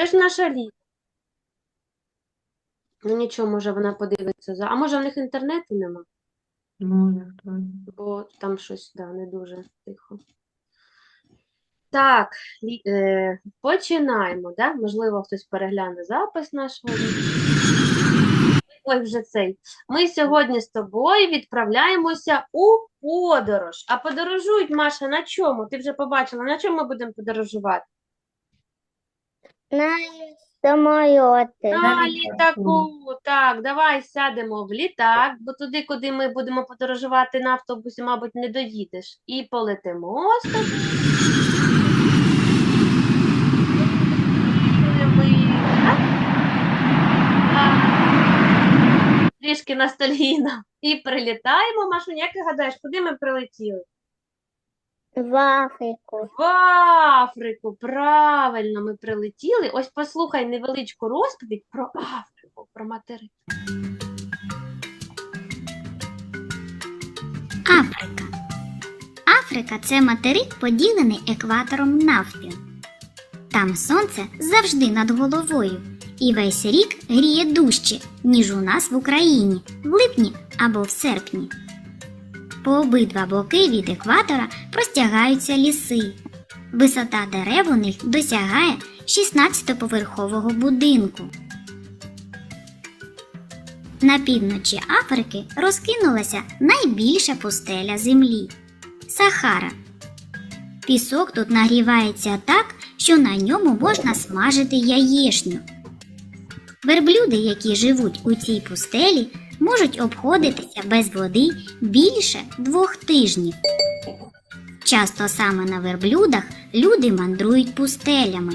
Це ж наша Ліда. Ну нічого, може вона подивиться за. А може в них інтернету нема? Може, хто. Бо там щось, да, не дуже тихо. Так, е, починаємо, да? Можливо, хтось перегляне запис нашого. Ой, вже цей. Ми сьогодні з тобою відправляємося у подорож. А подорожують, Маша, на чому? Ти вже побачила, на чому ми будемо подорожувати? На самоліти. На літаку. Так, давай сядемо в літак, бо туди, куди ми будемо подорожувати на автобусі, мабуть, не доїдеш. І полетимо з. Трішки ностальгійно. І прилітаємо. Машуня, як ти гадаєш, куди ми прилетіли? В Африку. В Африку, правильно, ми прилетіли. Ось послухай невеличку розповідь про Африку, про материк. Африка. Африка це материк, поділений екватором навпіл. Там сонце завжди над головою, і весь рік гріє дужче, ніж у нас в Україні, в липні або в серпні. По обидва боки від екватора простягаються ліси. Висота дерев у них досягає 16-поверхового будинку. На півночі Африки розкинулася найбільша пустеля землі Сахара. Пісок тут нагрівається так, що на ньому можна смажити яєшню. Верблюди, які живуть у цій пустелі, можуть обходитися без води більше двох тижнів. Часто саме на верблюдах люди мандрують пустелями.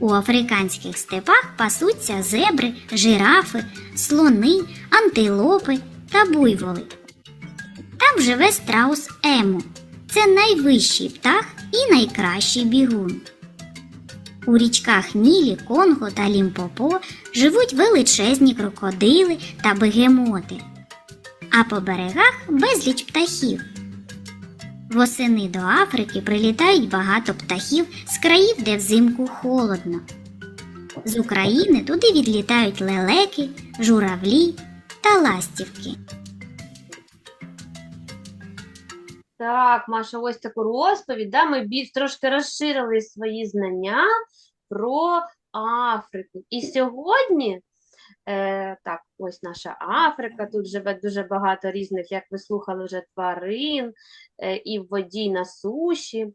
У африканських степах пасуться зебри, жирафи, слони, антилопи та буйволи. Там живе страус Ему. Це найвищий птах і найкращий бігун. У річках Нілі, Конго та Лімпопо живуть величезні крокодили та бегемоти, а по берегах безліч птахів. Восени до Африки прилітають багато птахів з країв, де взимку холодно. З України туди відлітають лелеки, журавлі та ластівки. Так, Маша, ось таку розповідь. Да? Ми трошки розширили свої знання про Африку. І сьогодні, е, так, ось наша Африка, тут живе дуже багато різних, як ви слухали вже, тварин, е, і в воді, на суші.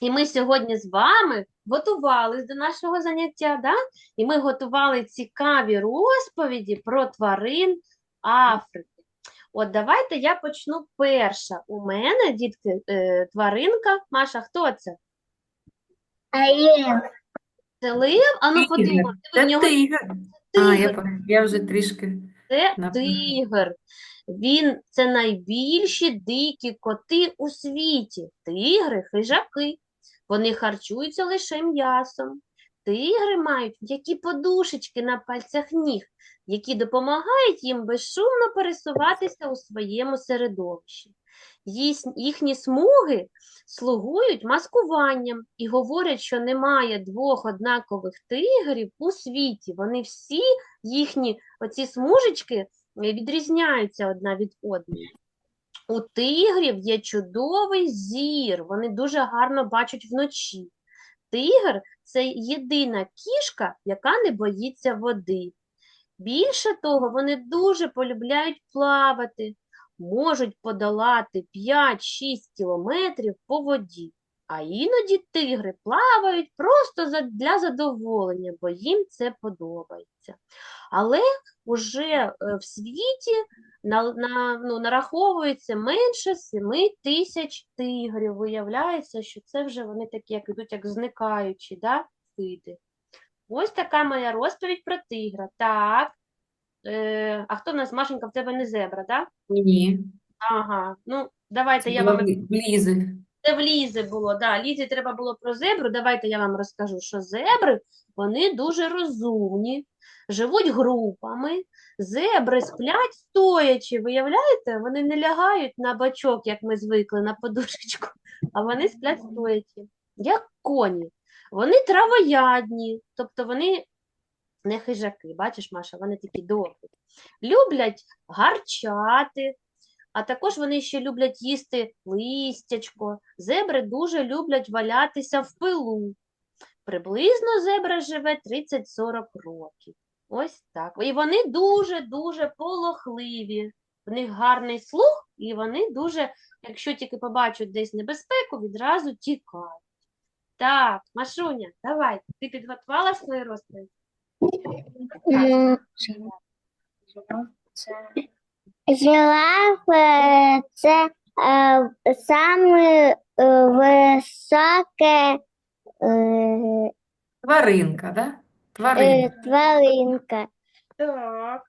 І ми сьогодні з вами готувались до нашого заняття, да? і ми готували цікаві розповіді про тварин Африки. От давайте я почну перша. У мене, дітки, е, тваринка. Маша, хто це? Це лев? А ну Це тигр. А, я, я вже трішки. Це тигр. Він це найбільші дикі коти у світі. Тигри, хижаки. Вони харчуються лише м'ясом. Тигри мають м'які подушечки на пальцях ніг, які допомагають їм безшумно пересуватися у своєму середовищі. Їхні смуги слугують маскуванням і говорять, що немає двох однакових тигрів у світі. Вони всі їхні оці смужечки е, відрізняються одна від одної. У тигрів є чудовий зір, вони дуже гарно бачать вночі. Тигр це єдина кішка, яка не боїться води. Більше того, вони дуже полюбляють плавати, можуть подолати 5-6 кілометрів по воді. А іноді тигри плавають просто для задоволення, бо їм це подобається. Але уже е, в світі на, на, ну, нараховується менше 7 тисяч тигрів. Виявляється, що це вже вони такі, як ідуть, як зникаючі, да, види. Ось така моя розповідь про тигра. Так. Е, а хто в нас, Машенька, в тебе не зебра, так? Ні. Ага. Ну, давайте Це я вам Лізи. Це в Лізи було, да. Лізі треба було про зебру. Давайте я вам розкажу, що зебри, вони дуже розумні, живуть групами. Зебри сплять стоячи, виявляєте? Вони не лягають на бачок, як ми звикли, на подушечку, а вони сплять стоячи, як коні. Вони травоядні, тобто вони не хижаки. Бачиш, Маша, вони такі добрі. Люблять гарчати, а також вони ще люблять їсти листячко. Зебри дуже люблять валятися в пилу. Приблизно зебра живе 30-40 років. Ось так. І вони дуже-дуже полохливі. В них гарний слух, і вони дуже, якщо тільки побачать десь небезпеку, відразу тікають. Так, Машуня, давай, ти підготувала свою розповідь? М, Жираф це е, саме е, високе е, Тваринка, да? Тваринка. тваринка. Так.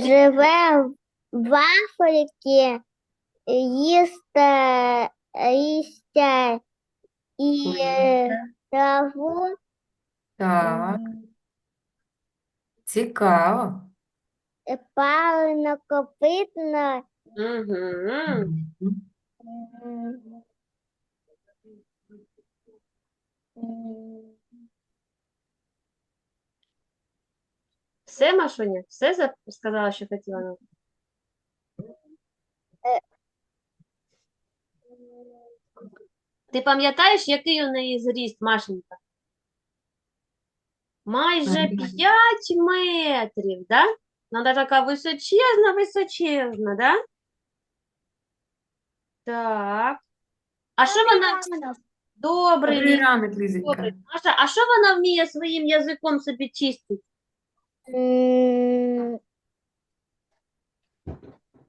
Живе в Африці, їсте листя і траву. Так, цікаво. е, Парнокопитна. Угу. Все, Машуня? Все за- сказала, що хотіла? нам? Ти пам'ятаєш, який у неї зріст, Машенька? Майже 5 метрів, да? Вона така височезна, височезна, да? Так. А що вона? Добрий ранок, Лізенька. добрий. Маша, а що вона вміє своїм язиком собі чистити? М,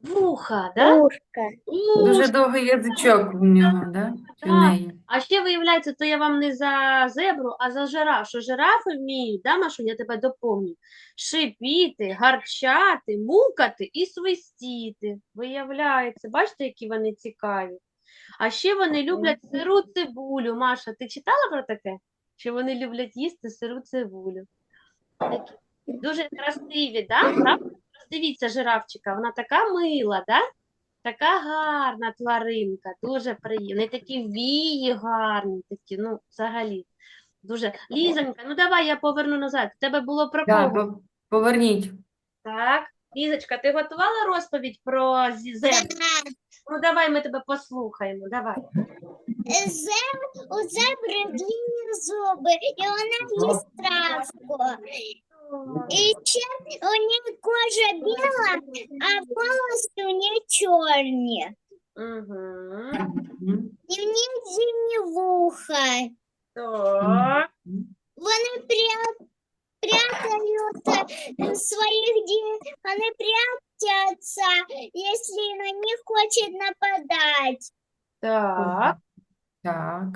Вуха, да? Ушка. Дуже довгий язичок у нього, да? У Так. неї. А ще виявляється, то я вам не за зебру, а за жираф. Що жирафи вміють, да, Машуня, я тебе доповню, шипіти, гарчати, мукати і свистіти. Виявляється, бачите, які вони цікаві. А ще вони люблять сиру цибулю. Маша, ти читала про таке? Що вони люблять їсти сиру цибулю. Такі дуже красиві, да? Правда? Дивіться, жирафчика, вона така мила, да? Така гарна тваринка, дуже приємна. І такі вії гарні, такі, ну, взагалі. Дуже. Лізонька, ну давай я поверну назад. У тебе було про кого? по- поверніть. Так. Лізочка, ти готувала розповідь про зі- зебру? Ну давай ми тебе послухаємо. Давай. Зеб... У зебри длинні зуби, і вона їсть травку. І ще у неї кожа біла, а волоси у неї чорні. Угу. Мгм. І в них длинні вуха. Так. Мгм. Вони пря... прятают э, своих детей, они прячутся, если на них хочет нападать. Так. Так.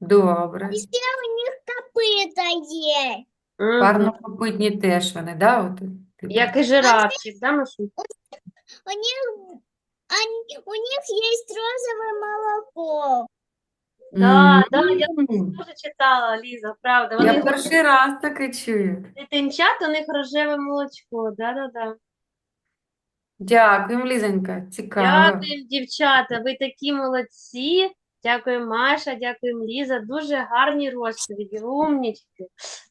Добре. И все у них копыта есть. Мгм. Парнокопитні теж вони, да? От, типу? Як і жирафчик, да, Машу? У них, они, у них есть розовое молоко. Да, да, я М. Дуже читала, Ліза, правда. Я Вони перший раз таке чую. дитинчат, у них рожеве молочко. Да-да-да. Дякуємо, Лізенька. Цікаво. Дякуємо, дівчата, ви такі молодці. Дякую, Маша, дякуємо, Ліза. Дуже гарні розповіді, умнічки.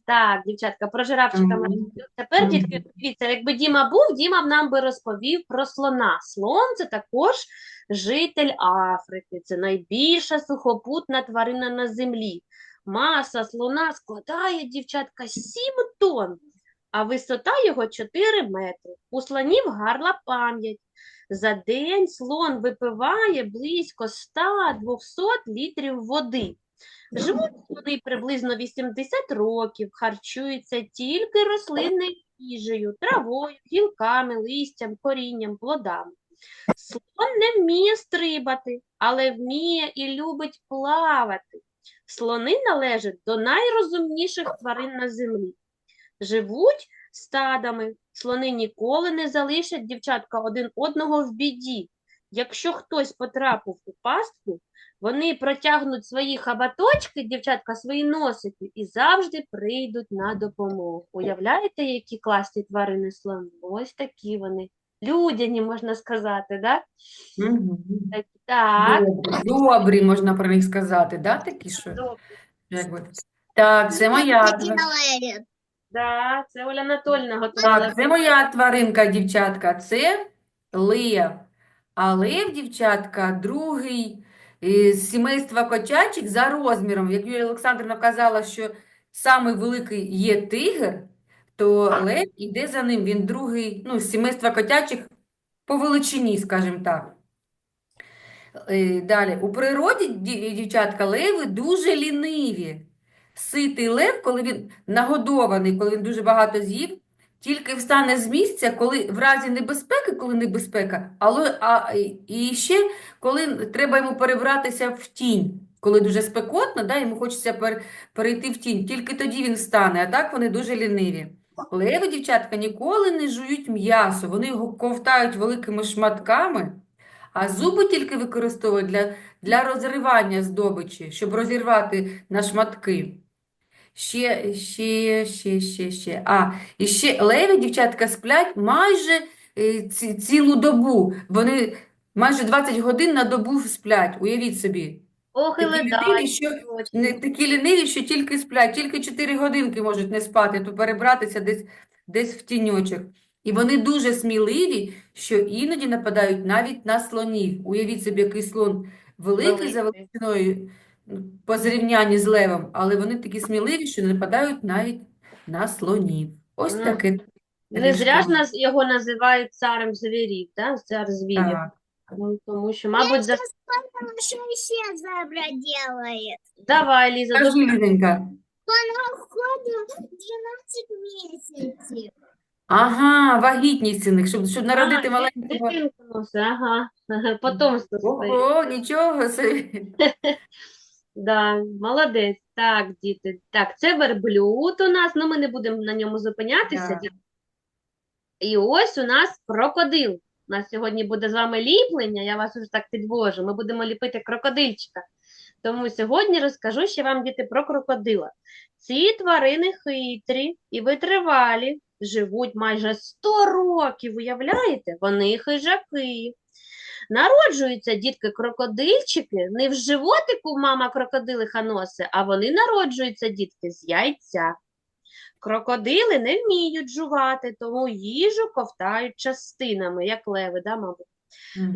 Так, дівчатка, про жирафчика Мгм. розповіли. Тепер, дітки, дивіться, якби Діма був, Діма б нам би розповів про слона. Слон – це також житель Африки. Це найбільша сухопутна тварина на землі. Маса слона складає, дівчатка, 7 тонн, а висота його 4 метри. У слонів гарна пам'ять. За день слон випиває близько 100-200 літрів води. Живуть вони приблизно 80 років, харчуються тільки рослинною їжею, травою, гілками, листям, корінням, плодами. Слон не вміє стрибати, але вміє і любить плавати. Слони належать до найрозумніших тварин на землі. Живуть стадами. Слони ніколи не залишать дівчатка один одного в біді. Якщо хтось потрапив у пастку, вони протягнуть свої хабаточки, дівчатка, свої носики, і завжди прийдуть на допомогу. Уявляєте, які класні тварини слони? Ось такі вони. людяні, можна сказати, да? Мгм. Так, так. Добрі, добрі, можна про них сказати, да, такі, що, якби. Так, це моя? Да, це Оля Анатольовна готувала. Так, це моя тваринка, дівчатка, це лев. А лев, дівчатка, другий з сімейства котячих за розміром. Як Юлія Олександрівна казала, що самий великий є тигр, то лев іде за ним. Він другий, ну, з сімейства котячих по величині, скажімо так. Е, Далі, у природі, дівчатка, леви дуже ліниві. Ситий лев, коли він нагодований, коли він дуже багато з'їв, тільки встане з місця, коли в разі небезпеки, коли небезпека, але а, і- ще коли треба йому перебратися в тінь, коли дуже спекотно, да, йому хочеться пер, перейти в тінь, тільки тоді він встане, а так вони дуже ліниві. Леви, дівчатка, ніколи не жують м'ясо, вони його ковтають великими шматками, а зуби тільки використовують для, для розривання здобичі, щоб розірвати на шматки. Ще, ще, ще, ще, ще. А, і ще леві, дівчатка, сплять майже е, ці, цілу добу. Вони майже 20 годин на добу сплять. Уявіть собі. Ох, і Такі ліниві, що не такі ліниві, що тільки сплять, тільки 4 годинки можуть не спати, то перебратися десь, десь в тіньочок. І вони дуже сміливі, що іноді нападають навіть на слонів. Уявіть собі, який слон великий за величиною по зрівнянні з левом, але вони такі сміливі, що не нападають навіть на слонів. Ось Мгм. таке. Не зря ж нас його називають царем звірів, да? Цар звірів. Так. Ну, тому що, мабуть, за... Потому что еще зебра делает. Давай, Ліза, Скажи, дуже Лізенька. Он уходит 12 месяцев. Ага, вагітність у них, щоб, щоб народити А, маленького. дитинку носить, ага. Потомство своє. Ого, нічого собі. Да, молодець. Так, діти. Так, це верблюд у нас, ну ми не будемо на ньому зупинятися. Діти. І ось у нас крокодил. У нас сьогодні буде з вами ліплення, я вас уже так підвожу. Ми будемо ліпити крокодильчика. Тому сьогодні розкажу ще вам, діти, про крокодила. Ці тварини хитрі і витривалі, живуть майже 100 років, уявляєте? Вони хижаки. Народжуються дітки-крокодильчики не в животику мама крокодилиха носить, а вони народжуються дітки з яйця. Крокодили не вміють жувати, тому їжу ковтають частинами, як леви, да, мабуть.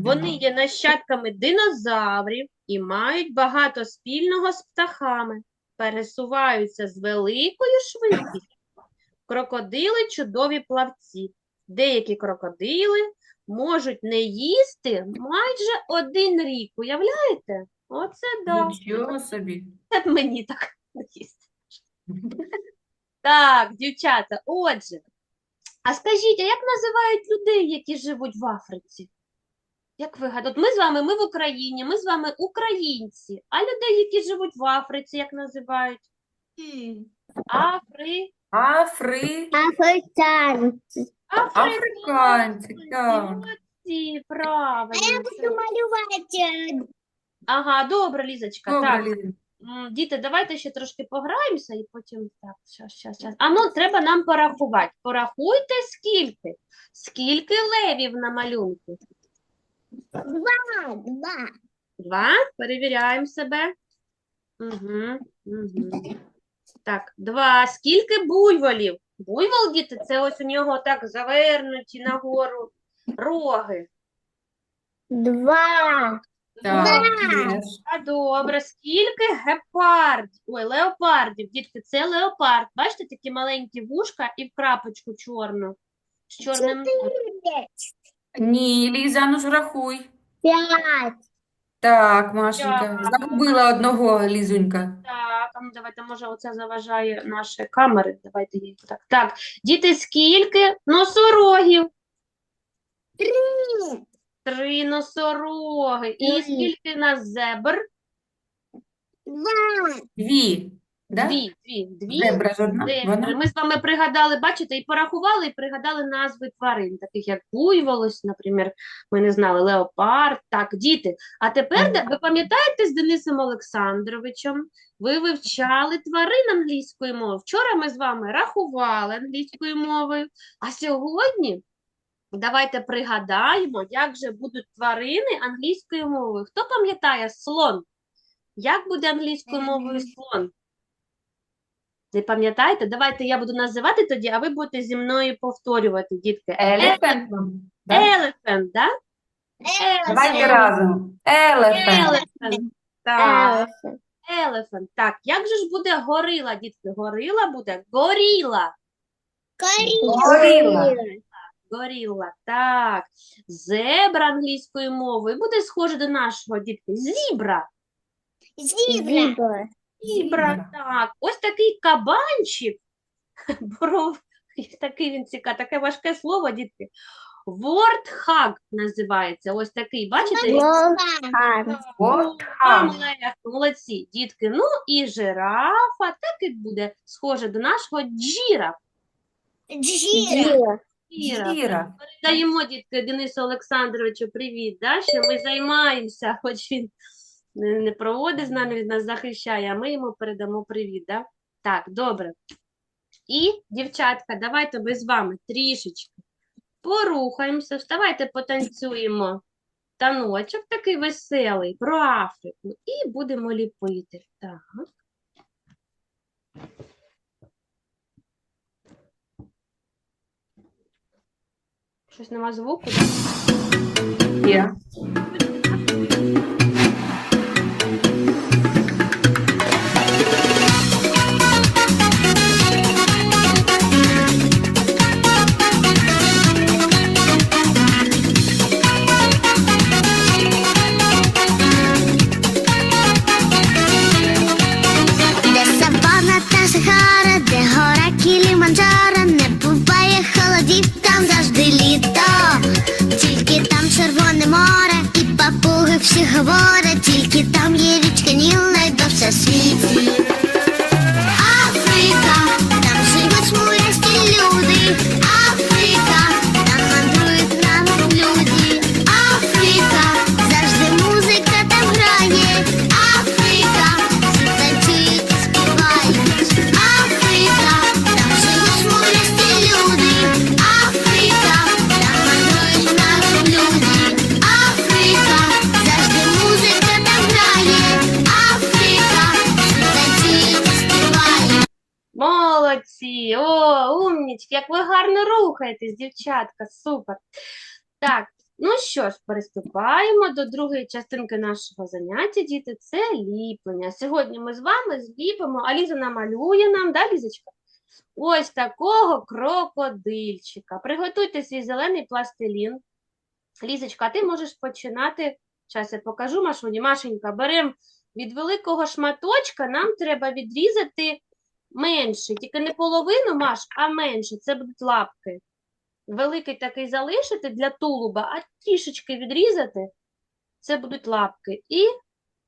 Вони є нащадками динозаврів і мають багато спільного з птахами, пересуваються з великою швидкістю. Крокодили чудові плавці. Деякі крокодили можуть не їсти майже один рік. Уявляєте? Оце да. Нічого собі. Це мені так не їсти. Так, дівчата, отже, а скажіть, а як називають людей, які живуть в Африці? Як ви гадаєте? Ми з вами, ми в Україні, ми з вами українці, а людей, які живуть в Африці, як називають? Афри... Афри... Африканцы. Африканці, так. Молодці, правильно. Буду малювать. э, Ага, добре, Лізочка, Добре, так. Ліза. М, Діти, давайте ще трошки пограємося і потім так, щас, щас, щас. А ну, треба нам порахувати. Порахуйте скільки. Скільки левів на малюнку? Два, два. Два. Перевіряємо себе. Угу, угу. Так, два. Скільки буйволів? Буйвол, діти, це ось у нього так завернуті нагору роги. Два. Так, Да. А добре, скільки гепардів? Ой, леопардів. Дітки, це леопард. Бачите, такі маленькі вушка і в крапочку чорну. З чорним носом. Ні, Ліза, ну ж рахуй. Пять. Так, Машенька, Так. загубила одного, Лізунька. Так, а ну давайте, може, оце заважає наші камери. Давайте її так. Так, діти, скільки носорогів? Три. Три носороги. І Три. скільки нас зебр? Два. Дві, да? Дві, дві, дві. Зебра ж одна, Зебри. вона. Ми з вами пригадали, бачите, і порахували, і пригадали назви тварин, таких як буйволось, наприклад, ми не знали, леопард. Так, діти. А тепер де- ви пам'ятаєте з Денисом Олександровичем, ви вивчали тварин англійської мови. Вчора ми з вами рахували англійською мовою, а сьогодні Давайте пригадаємо, як же будуть тварини англійською мовою. Хто пам'ятає слон? Як буде англійською мовою слон? Не пам'ятаєте? Давайте я буду називати тоді, а ви будете зі мною повторювати, дітки. Elephant. Да? Elephant, да? Давайте разом. Elephant. Elephant. Так. Elephant. Так, як же ж буде горила, дітки? Горила буде горіла. Горіла. Горіла. Так. Зебра англійською мовою буде схоже до нашого, дітки. Зібра. Зебра. Зібра, так. Ось такий кабанчик. Боров. Такий він цікавий, таке важке слово, дітки. Вордхаг називається. Ось такий, бачите? От молодці, дітки. Ну і жирафа, так і буде схоже до нашого джіра. Джира. Джіра. Кіра. Передаємо, дітки, Денису Олександровичу привіт, да? що ми займаємося, хоч він не, проводить з нами, він нас захищає, а ми йому передамо привіт. Да? Так, добре. І, дівчатка, давайте ми з вами трішечки порухаємося, давайте потанцюємо таночок такий веселий про Африку і будемо ліпити. Так. Щось нема звуку. Є. Де гарно рухаєтесь, дівчатка, супер. Так, ну що ж, переступаємо до другої частинки нашого заняття, діти, це ліплення. Сьогодні ми з вами зліпимо, а Ліза намалює нам, да, Лізочка? Ось такого крокодильчика. Приготуйте свій зелений пластилін. Лізочка, ти можеш починати. Зараз я покажу Машуні. Машенька, беремо від великого шматочка, нам треба відрізати менший, тільки не половину, Маш, а менше. Це будуть лапки. Великий такий залишити для тулуба, а трішечки відрізати. Це будуть лапки. І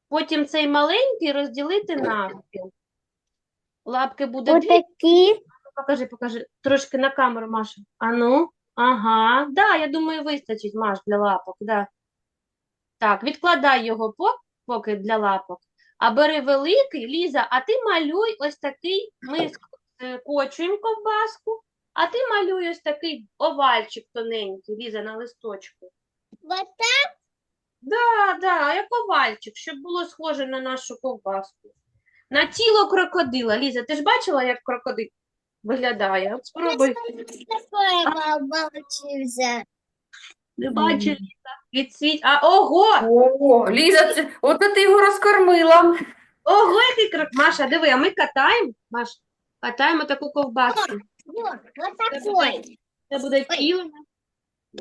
потім цей маленький розділити навпіл. Лапки буде дві. Покажи, покажи. Трошки на камеру, Маша. Ану. Ага. Да, я думаю, вистачить, Маш, для лапок. Да. Так, відкладай його поки для лапок. А бери великий, Ліза, а ти малюй ось такий, ми скочуємо ковбаску, а ти малюй ось такий овальчик тоненький, Ліза, на листочку. Вот Да, да, як овальчик, щоб було схоже на нашу ковбаску. На тіло крокодила. Ліза, ти ж бачила, як крокодил виглядає? От спробуй. такое. Не бачиш, Ліза? Відсвіт. А ого! О, Ліза, це, от ти його розкормила. Ого, який крок. Маша, диви, а ми катаємо. Маш, катаємо таку ковбаску. Вот, вот такой. Це буде тіло.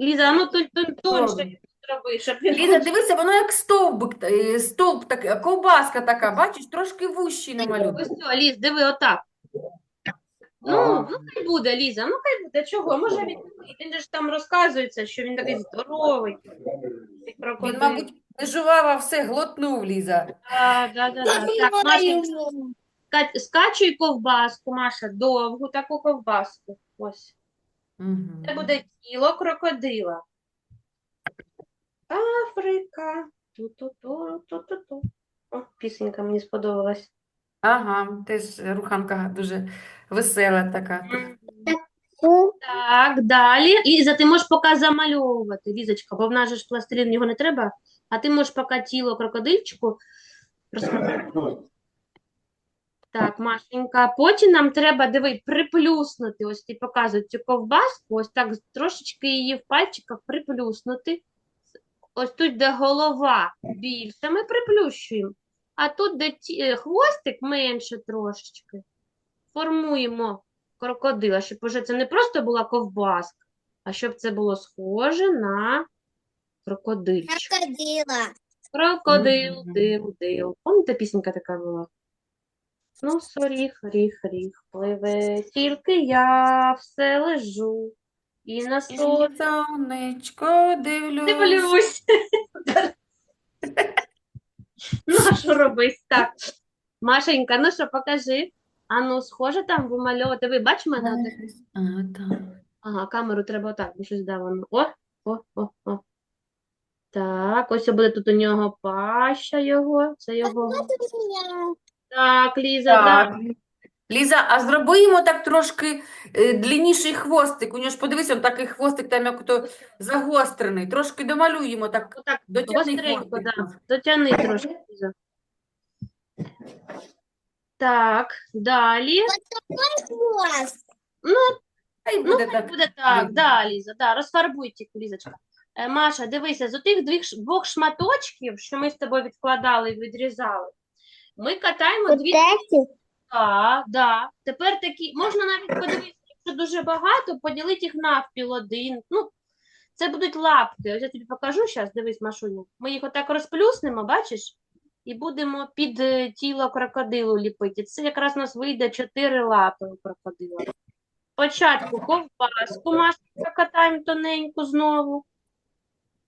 Ліза, а ну щоб він Ліза, дивися, воно як стовбик, е, стовп, так, ковбаска така, бачиш, трошки вущий намалюй. Ось все, Ліз, диви, отак. Ну, ну хай буде, Ліза, ну хай буде. Чого? Може він, він же ж там розказується, що він такий здоровий. цей Він, мабуть, не жував, а все глотнув, Ліза. Да, да, да, да. Так, Маша, ска- скачуй ковбаску, Маша, довгу таку ковбаску. Ось. Мгм. Це буде тіло крокодила. Африка. Ту-ту-ту, ту-ту-ту. О, пісенька мені сподобалась. Ага, теж руханка дуже весела така. Так, далі. Ліза, ти можеш поки замальовувати, Лізочка, бо в нас же ж пластилін, його не треба, а ти можеш поки тіло крокодильчику розмалювати. Так, Машенька, потім нам треба, диви, приплюснути, ось ти показують цю ковбаску, ось так трошечки її в пальчиках приплюснути. Ось тут, де голова більше, ми приплющуємо, а тут, де ті- хвостик менше трошечки, формуємо крокодила, щоб уже це не просто була ковбаска, а щоб це було схоже на крокодильчик. Крокодила. Крокодил, дил, дил. Пам'ятаєте, пісенька така була? Ну, соріх, ріх, ріх, пливе, тільки я все лежу. І на сон Сонечко, дивлюсь. дивлюсь. Ну, а що робить? Так. Машенька, ну що, покажи. А ну, схоже там вимальовувати. Ви бачите мене? отак? Ага, так. Ага, камеру треба отак, бо щось давано. О, о, о, о. Так, ось буде тут у нього паща його. Це його. Так, Ліза, Так. Так. Ліза, а зроби йому так трошки е, длинніший хвостик. У нього ж подивися, он такий хвостик там як то загострений. Трошки домалюємо так. Отак, Дотягни гостренько, хвостик. да. Дотягни трошки, Ліза. Так, далі. Хвост. Хай Ну, буде хай так. буде так, да, Ліза, да, розфарбуй тільки, Лізочка. Е, Маша, дивися, з отих двох, двох шматочків, що ми з тобою відкладали і відрізали, ми катаємо дві Так, да. Тепер такі, можна навіть подивитися, якщо дуже багато, поділити їх навпіл один. Ну, це будуть лапки. Ось я тобі покажу зараз, дивись, Машуня. Ми їх отак розплюснемо, бачиш? І будемо під е, тіло крокодилу ліпити. Це якраз у нас вийде чотири лапи у крокодила. Спочатку ковбаску Машенька катаємо тоненьку знову.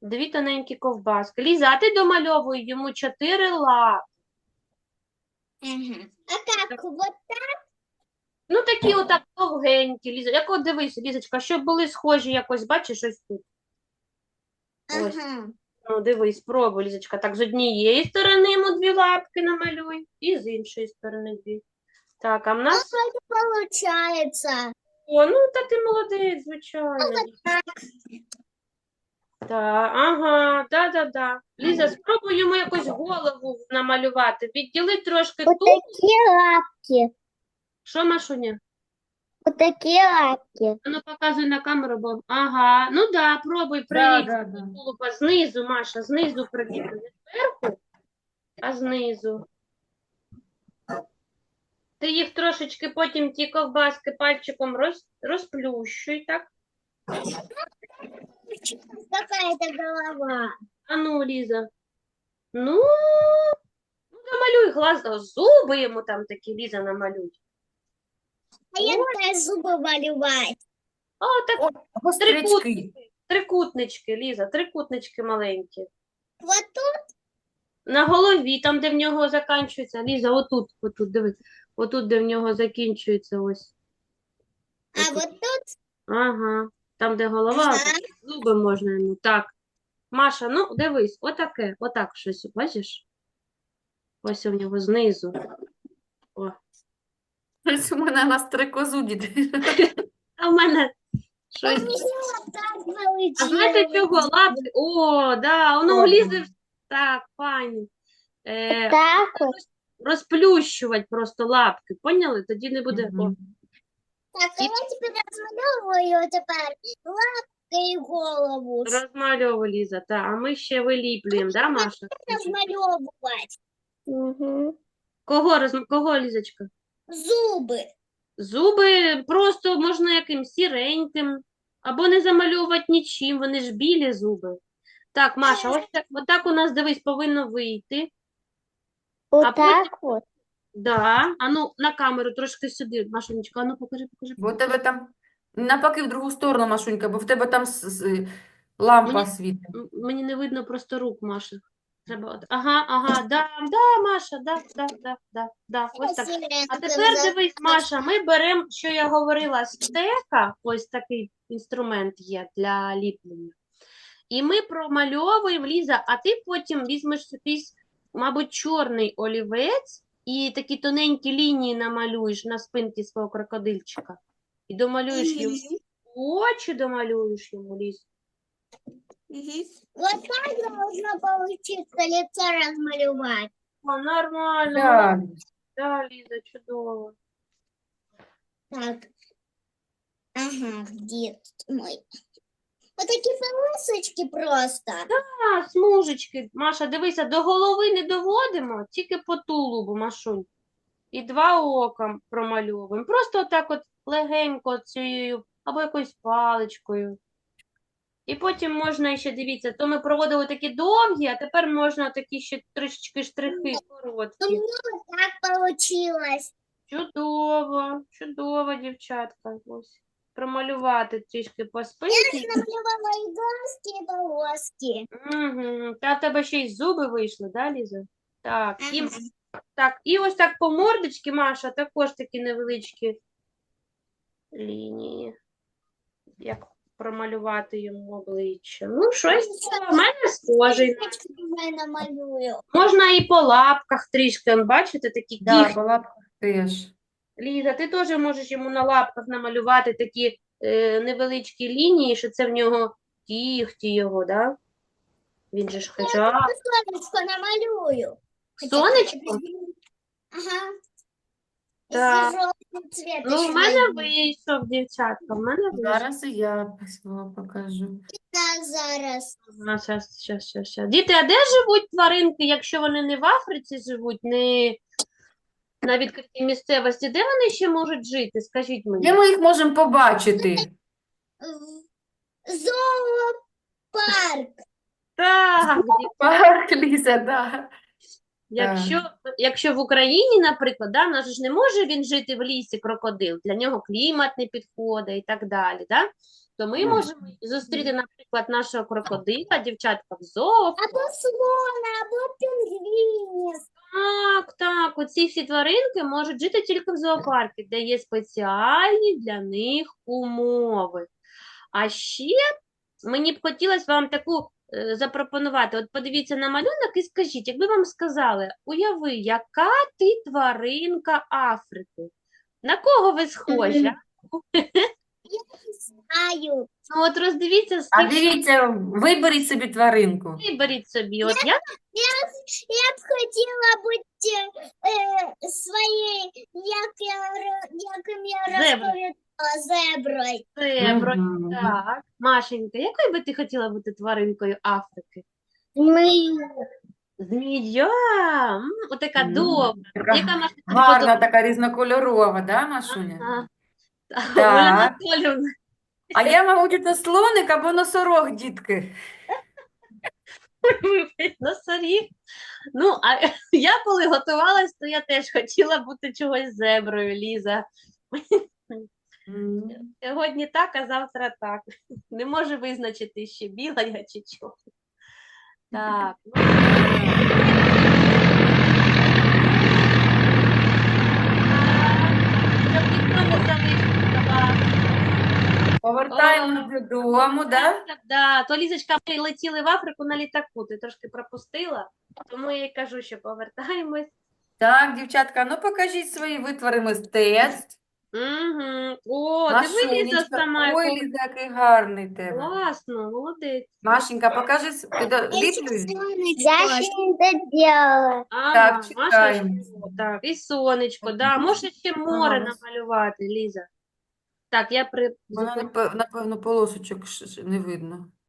Дві тоненькі ковбаски. Ліза, а ти домальовуй йому чотири лапи. А как? Вот Ну, такі отак довгенькі, Ліза. Як от дивись, Лізочка, щоб були схожі якось, бачиш, ось тут. Ось. Ага. Ну, дивись, спробуй, Лізочка. Так, з однієї сторони йому дві лапки намалюй, і з іншої сторони дві. Так, а в нас... Получается. О, ну, та ти молодець, звичайно. Так, ага, да-да-да. Ліза, спробуй йому якось голову намалювати. Відділи трошки Вот тут. такие лапки. Що, Машуня? Вот такие лапки. Ну, показуй на камеру, бо... Ага, ну да, пробуй, Да, привіт. да, да. Голуба знизу, Маша, знизу прибігли. Не зверху, а знизу. Ти їх трошечки потім ті ковбаски пальчиком роз, розплющуй, так? Какая-то голова. А ну, Ліза. Ну, ну намалюй глаз, зуби йому там такі, Ліза, намалюй. А я знаю зубы малевать. О, так, трикутнички, трикутнички, Ліза, трикутнички маленькі. Вот тут На голові, там, де в нього закінчується, Ліза, отут, отут, дивись, отут, де в нього закінчується ось. А вот тут Ага, там, де голова, Ага. Зуби можна йому. Так. Маша, ну дивись, отаке, отак щось, бачиш? Ось у нього знизу. О. Ось у мене на стрикозуді. А в мене щось. А знаєте чого? Лапки. О, да, воно влізе. в- Так, пані. Е, Так розплющувати просто лапки, поняли? Тоді не буде. О. Так, а я теперь размалевываю теперь лапки и голову. розмальовуй, Ліза. Та, а ми ще виліплюємо, да, Маша? Размалевывать. Кого, роз... Кого, Лізочка? Зубы. Зуби просто можна яким сіреньким, або не замальовувати нічим, вони ж білі зуби. Так, Маша, ось так, отак у нас, дивись, повинно вийти. Вот А потім- так. Да. А ну, на камеру трошки сюди. Машенечка, а ну покажи, покажи. Бо у тебе там навпаки в другу сторону, Машунька, бо в тебе там с- с- лампа Мені- світить. М, Мені не видно просто рук, Маша. Треба от. Ага, ага, да, да, Маша, да, да, да, да, да, ось так. А тепер дивись, Маша, ми беремо, що я говорила, стека, ось такий інструмент є для ліплення. І ми промальовуємо, Ліза, а ти потім візьмеш якийсь, мабуть, чорний олівець і такі тоненькі лінії намалюєш на спинці свого крокодильчика. І домалюєш йому очі, домалюєш йому, Ліз. Вот так должно получиться лицо размалевать. О, нормально, Так. да, Ліза, чудово. Так. Ага, где тут мой? Вот такие полосочки просто. А, смужечки. Маша, дивися, до голови не доводимо, тільки по тулубу, Машунь. І два ока промальовуємо. Просто отак от легенько цією або якоюсь паличкою. І потім можна ще, дивіться, то ми проводили такі довгі, а тепер можна такі ще трішечки штрихи короткі. вот так получилось. Чудово, чудово, дівчатка. Ось. Промалювати трішки по спинці. Намалевала и глазки, и полоски. Угу. Та в тебе ще й зуби вийшли, да, Ліза? Так, і, Ага. Так, і ось так по мордочці, Маша, також такі невеличкі лінії. Як промалювати йому обличчя. Ну, щось в мене схожий. Можна і по лапках трішки, он, бачите, такі Да, кігті. по лапках теж. Ліза, ти теж можеш йому на лапках намалювати такі е, невеличкі лінії, що це в нього кігті його, да? Він же ж хижак. Сонечко намалюю. Хотя Сонечко? Ага. Так. Ну, в мене вийшов, дівчатка, в мене вийшов. Зараз і я свого покажу. Так, зараз. А, щас, щас, щас, щас. Діти, а де живуть тваринки, якщо вони не в Африці живуть, не на відкритій місцевості? Де вони ще можуть жити? Скажіть мені. Де ми їх можемо побачити? В- Зоопарк. Так, Парк, Ліза, да. Якщо, якщо в Україні, наприклад, да, в нас ж не може він жити в лісі крокодил, для нього клімат не підходить і так далі, да? То ми можемо зустріти, наприклад, нашого крокодила, дівчатка, в зоопарку. Або слона, або пінгвінів. Так, так, оці всі тваринки можуть жити тільки в зоопарку, де є спеціальні для них умови. А ще мені б хотілося вам таку запропонувати. От подивіться на малюнок і скажіть, якби вам сказали, уяви, яка ти тваринка Африки? На кого ви схожі? Знаю. Ну, от роздивіться, А дивіться, виберіть собі тваринку. виберіть собі. От я, Я б хотіла бути е, своєю, як я, ро- як я Зебра. розповідала, зеброю. зебро, Мгм. так. Машенька, якою би ти хотіла бути тваринкою Африки? Ми Змія, м, отака М, добра. Яка тобі Гарна подобається? така різнокольорова, да, Машуня? Ага. Так. Оля А я, мабуть, то слоник або носорог, дітки. вибач, носоріг. Ну, а я коли готувалась, то я теж хотіла бути чогось зеброю, Ліза. М. Сьогодні так, а завтра так. Не можу визначити, ще біла я чи чого. Так. ну, Щоб ніхто не залишився вас. Повертаємось додому, да? Так, да. То Лізочка, ми летіли в Африку на літаку, ти трошки пропустила, тому я й кажу, що повертаємось. Так, дівчатка, ну покажіть свої витвори мистецтв. Угу. О, диви, Ліза сама. ой, Ліза, який гарний тебе. Класно, молодець. Машенька, покажи, ти до- Я ще не доделала. Ага, Так, чекаємо. Так, і сонечко, да. Може ще море намалювати, Ліза. Так, я при... Вона, зупин- напевно, полосочок ш- не видно.